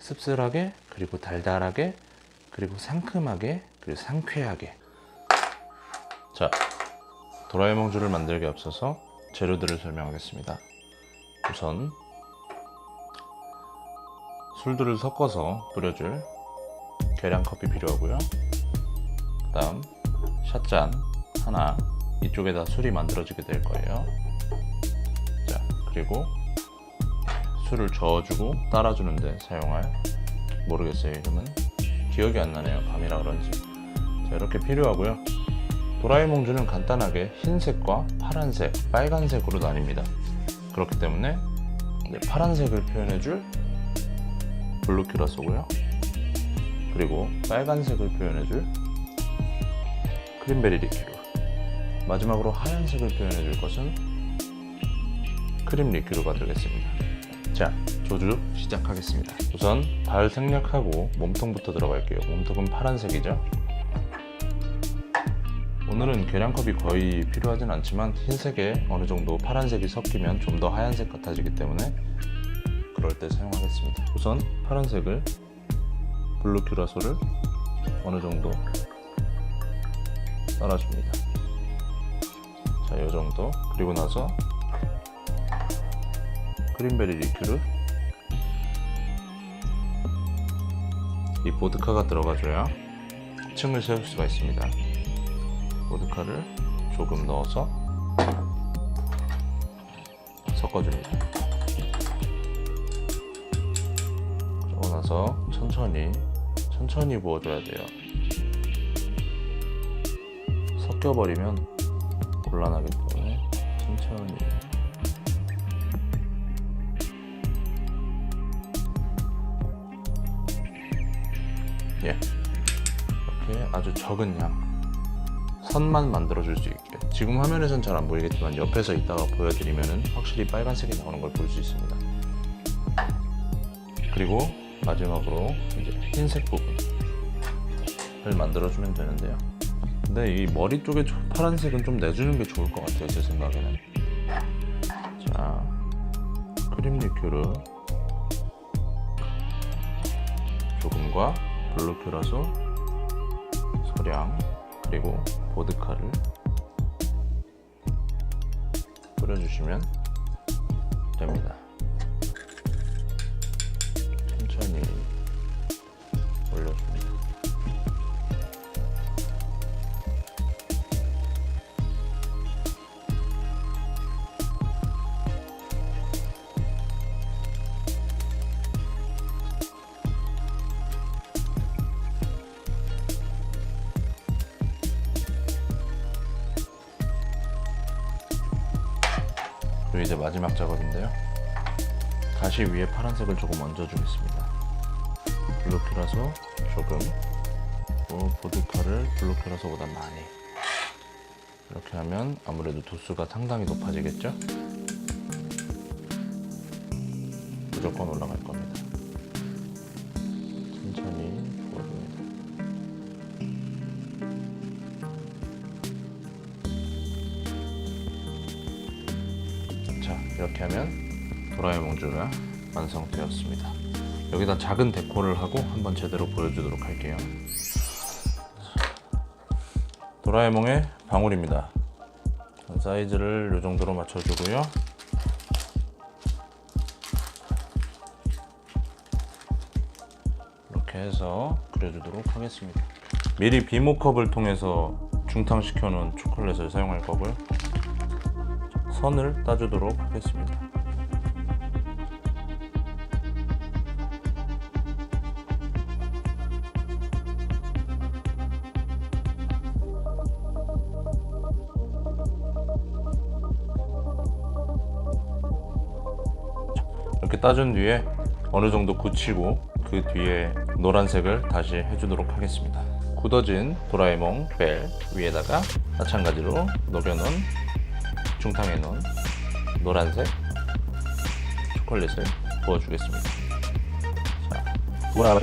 씁쓸하게 그리고 달달하게 그리고 상큼하게 그리고 상쾌하게. 자 도라에몽주를 만들기 앞서서 재료들을 설명하겠습니다. 우선 술들을 섞어서 뿌려줄 계량 커피 필요하고요. 그 다음 샷잔 하나 이쪽에다 술이 만들어지게 될 거예요. 자 그리고 술을 저어주고 따라주는데 사용할 모르겠어요 이름은. 기억이 안 나네요 밤이라 그런지. 자 이렇게 필요하고요. 도라에몽주는 간단하게 흰색과 파란색 빨간색으로 나뉩니다. 그렇기 때문에 이제 파란색을 표현해줄 블루 큐라소고요. 그리고 빨간색을 표현해줄 크림베리 리큐르 마지막으로 하얀색을 표현해줄 것은 크림 리큐르가 되겠습니다 자, 조주 시작하겠습니다. 우선 발 생략하고 몸통부터 들어갈게요. 몸통은 파란색이죠. 오늘은 계량컵이 거의 필요하진 않지만 흰색에 어느 정도 파란색이 섞이면 좀 더 하얀색 같아지기 때문에 그럴 때 사용하겠습니다. 우선 파란색을 블루 큐라소를 어느 정도 따라줍니다. 자, 이 정도. 그리고 나서 크림베리 리큐르? 이 보드카가 들어가줘야 층을 세울 수가 있습니다. 보드카를 조금 넣어서 섞어줍니다. 그러고 나서 천천히 천천히 부어줘야 돼요. 섞여버리면 곤란하기 때문에 천천히 예. 이렇게 아주 적은 양. 선만 만들어줄 수 있게. 지금 화면에선 잘 안 보이겠지만 옆에서 이따가 보여드리면 확실히 빨간색이 나오는 걸 볼 수 있습니다. 그리고 마지막으로 이제 흰색 부분을 만들어주면 되는데요. 근데 이 머리 쪽에 조- 파란색은 좀 내주는 게 좋을 것 같아요 제 생각에는. 자 크림 리큐르. 조금과 블루큐라소 소량 그리고 보드카를 뿌려주시면 됩니다. 천천히 그리고 이제 마지막 작업인데요. 다시 위에 파란색을 조금 얹어주겠습니다. 블루큐라서 조금, 또 보드카를 블루큐라서 보다 많이. 이렇게 하면 아무래도 도수가 상당히 높아지겠죠? 무조건 올라갈 겁니다. 이렇게 하면 도라에 몽주가 완성되었습니다. 여기다 작은 데코를 하고 한번 제대로 보여주도록 할게요. 도라에몽의 방울입니다. 사이즈를 이 정도로 맞춰주고요. 이렇게 해서 그려주도록 하겠습니다. 미리 비모컵을 통해서 중탕시켜 놓은 초콜릿을 사용할 거고요 선을 따주도록 하겠습니다. 이렇게 따준 뒤에 어느 정도 굳히고 그 뒤에 노란색을 다시 해주도록 하겠습니다. 굳어진 도라에몽 벨 위에다가 마찬가지로 녹여놓은 중탕에 넣은 노란색 초콜릿을 부어주겠습니다. 자, 뭐라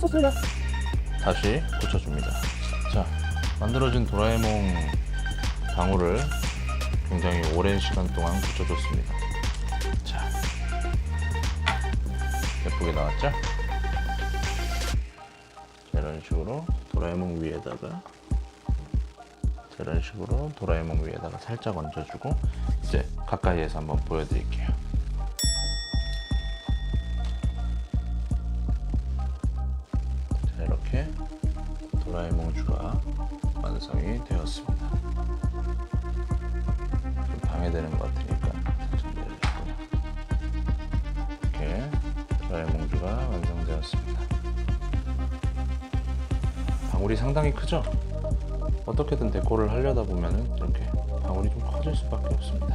소스야. 다시 붙여줍니다. 자, 만들어진 도라에몽 방울을 굉장히 오랜 시간 동안 굳혀줬습니다. 자, 예쁘게 나왔죠? 자, 이런 식으로 도라에몽 위에다가 자, 이런 식으로 도라에몽 위에다가 살짝 얹어주고 이제 가까이에서 한번 보여드릴게요. 자, 이렇게 도라에몽 슈가 완성이 되었습니다. 좀 방해되는 것 같으니까 살짝 내려주고 이렇게 도라에몽 슈가 완성되었습니다. 방울이 상당히 크죠? 어떻게든 데코를 하려다 보면은 이렇게 방울이 좀 커질 수밖에 없습니다.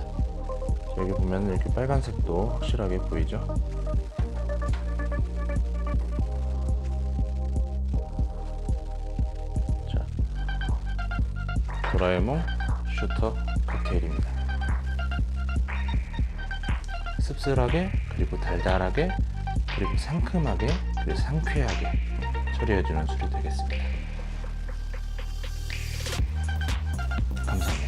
여기 보면 이렇게 빨간색도 확실하게 보이죠? 자, 도라에몽 슈터 칵테일입니다. 씁쓸하게 그리고 달달하게 그리고 상큼하게 그리고 상쾌하게 처리해주는 술이 되겠습니다. 감사합니다.